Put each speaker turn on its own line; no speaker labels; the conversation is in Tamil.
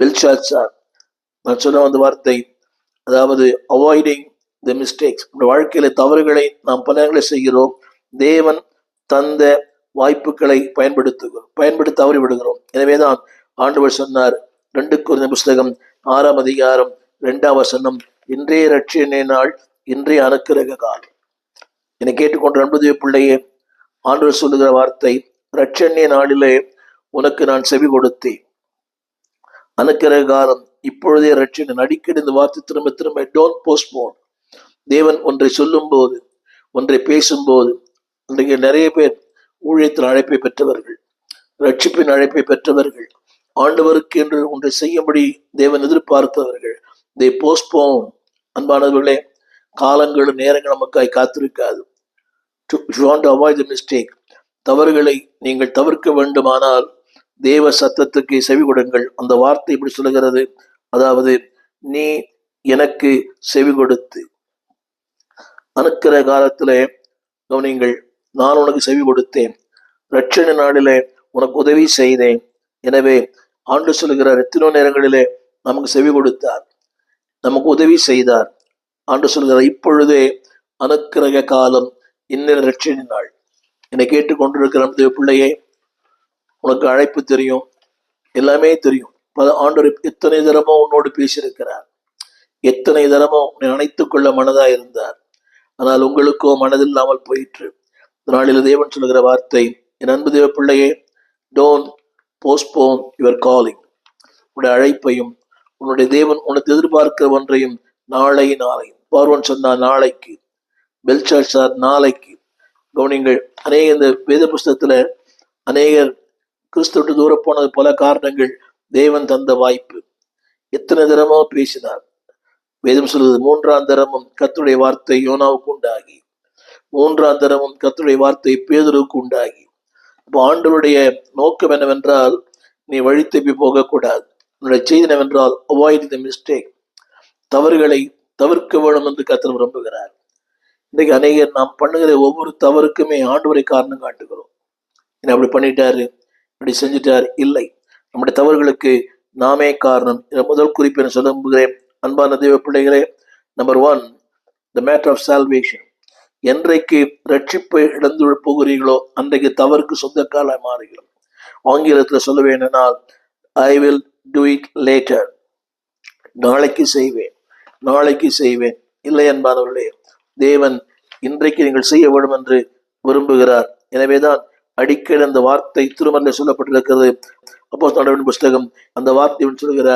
பெல்ஷாத்சார் நான் சொன்ன அந்த வார்த்தை அதாவது அவாய்டிங் த மிஸ்டேக்ஸ் நம்ம வாழ்க்கையில தவறுகளை நாம் பல நேரங்களில் செய்கிறோம். தேவன் தந்த வாய்ப்புகளை பயன்படுத்துகிறோம் பயன்படுத்த தவறி விடுகிறோம் எனவேதான் ஆண்டவர் சொன்னார் ரெண்டு குறைந்த புஸ்தகம் ஆறாம் அதிகாரம் இரண்டாம் வசனம் இன்றைய ரட்சியனே நாள் இன்றைய அனுக்கிரக காலம். என்னை கேட்டுக்கொண்ட அன்புதே பிள்ளையே ஆண்டவர் சொல்லுகிற வார்த்தை ரட்சண்ய நாளிலே உனக்கு நான் செவி கொடுத்தேன். அனுக்கிரகாரம். இப்பொழுதே ரட்சணன் அடிக்கடி இந்த வார்த்தை திரும்ப திரும்ப டோன்ட் போஸ்ட்போன் தேவன் ஒன்றை சொல்லும்போது ஒன்றை பேசும்போது இன்றைக்கு நிறைய பேர் ஊழியத்தில் அழைப்பை பெற்றவர்கள் ரட்சிப்பின் அழைப்பை பெற்றவர்கள் ஆண்டவருக்கு என்று ஒன்றை செய்யும்படி தேவன் எதிர்பார்த்தவர்கள் தே போஸ்ட்போன் அன்பானவர்களே காலங்களும் நேரங்கள் நமக்காய் காத்திருக்காது. டு அவாய்ட் த மிஸ்டேக் தவறுகளை நீங்கள் தவிர்க்க வேண்டுமானால் தேவ சத்தத்துக்கு செவி கொடுங்கள். அந்த வார்த்தை இப்படி சொல்லுகிறது. அதாவது நீ எனக்கு செவி கொடுத்து. அனுக்கிற காலத்துல கவனிங்கள் நான் உனக்கு செவி கொடுத்தேன். ரட்சண நாளிலே உனக்கு உதவி செய்தேன். எனவே ஆண்டு சொல்கிறார் எத்தனோ நேரங்களிலே நமக்கு செவி கொடுத்தார். நமக்கு உதவி செய்தார். ஆண்டு சொல்கிறார் இப்பொழுதே அனுக்கிரக காலம் இன்ன ரட்சணி நாள். என்னை கேட்டுக்கொண்டிருக்கிற பிள்ளையே உனக்கு அழைப்பு தெரியும். எல்லாமே தெரியும். பல ஆண்டோர் எத்தனை தரமோ உன்னோடு பேசியிருக்கிறார். எத்தனை தரமோ உன்னை கொள்ள மனதா இருந்தார். ஆனால் உங்களுக்கோ மனதில்லாமல் போயிற்று. நாளில் தேவன் சொல்லுகிற வார்த்தை என் அன்பு தேவ பிள்ளையே டோன்ட் போஸ்ட்போன் யுவர் காலிங் உன்னுடைய அழைப்பையும் உன்னுடைய தேவன் உனக்கு எதிர்பார்க்கிற ஒன்றையும் நாளை நாளை பார்வன் சொன்னார் நாளைக்கு பெல்சார் சார் நாளைக்கு. கவனிங்கள் அநேக இந்த வேத புஸ்தகத்தில் அநேகர் கிறிஸ்துவிட்டு தூர போனது பல காரணங்கள். தேவன் தந்த வாய்ப்பு. எத்தனை தரமோ பேசினார். வேதம் சொல்வது மூன்றாம் தரமும் கத்துடைய வார்த்தை யோனாவுக்கு உண்டாகி மூன்றாம் தரமும் கத்துடைய வார்த்தை பேதருக்கு உண்டாகி. இப்போ ஆண்டவருடைய நோக்கம் என்னவென்றால் நீ வழி தப்பி போகக்கூடாது. உன்னுடைய செய்தி என்னவென்றால் அவாய்ட் த மிஸ்டேக் தவறுகளை தவிர்க்க வேணும் என்று கத்தர் விரும்புகிறார். இன்றைக்கு அநேகர் நாம் பண்ணுகிற ஒவ்வொரு தவறுக்குமே ஆண்டவரை காரணம் காட்டுகிறோம். என்ன அப்படி பண்ணிட்டாரு? இப்படி செஞ்சிட்டார். இல்லை. நம்முடைய தவறுகளுக்கு நாமே காரணம். இதை முதல் குறிப்பு என சொல்லுகிறேன். அன்பான தெய்வ பிள்ளைகளே number one the matter of salvation என்றைக்கு ரட்சிப்பை இழந்து போகிறீர்களோ அன்றைக்கு தவறுக்கு சொந்தக்கால மாறுகிறோம். ஆங்கிலத்தில் சொல்ல வேண்டுமானால் I will do it later நாளைக்கு செய்வேன். நாளைக்கு செய்வேன். இல்லை என்பானவர்களே தேவன் இன்றைக்கு நீங்கள் செய்ய வேண்டும் என்று விரும்புகிறார். எனவேதான் அடிக்கடி அந்த வார்த்தை திருமறையில் சொல்லப்பட்டிருக்கிறது. அப்போ புஸ்தகம் அந்த வார்த்தை சொல்கிறார்